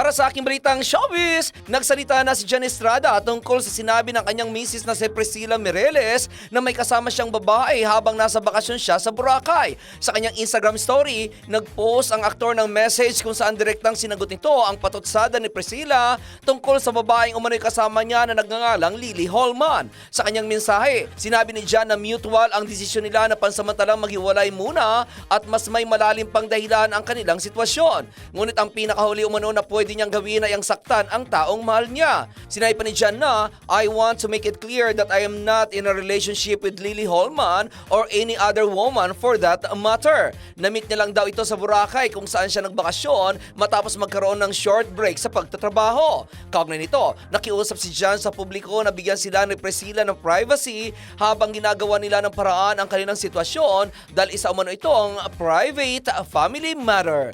Para sa aking balitang showbiz, nagsalita na si Jan Estrada tungkol sa sinabi ng kanyang misis na si Priscilla Mireles na may kasama siyang babae habang nasa bakasyon siya sa Boracay. Sa kanyang Instagram story, nagpost ang aktor ng message kung saan direktang sinagot nito ang patutsada ni Priscilla tungkol sa babaeng umano'y kasama niya na nagngangalang Lily Holman. Sa kanyang mensahe, sinabi ni Jan na mutual ang desisyon nila na pansamantalang maghiwalay muna at mas may malalim pang dahilan ang kanilang sitwasyon. Ngunit ang pinakahuli umano na pwede niyang gawin ay ang saktan ang taong mahal niya. Sinabi pa ni Jan na, I want to make it clear that I am not in a relationship with Lily Holman or any other woman for that matter. Namit niya lang daw ito sa Boracay kung saan siya nagbakasyon matapos magkaroon ng short break sa pagtatrabaho. Kaugnay nito, nakiusap si Jan sa publiko na bigyan sila ni Priscilla ng privacy habang ginagawa nila ng paraan ang kanilang sitwasyon dahil isa umano itong private family matter.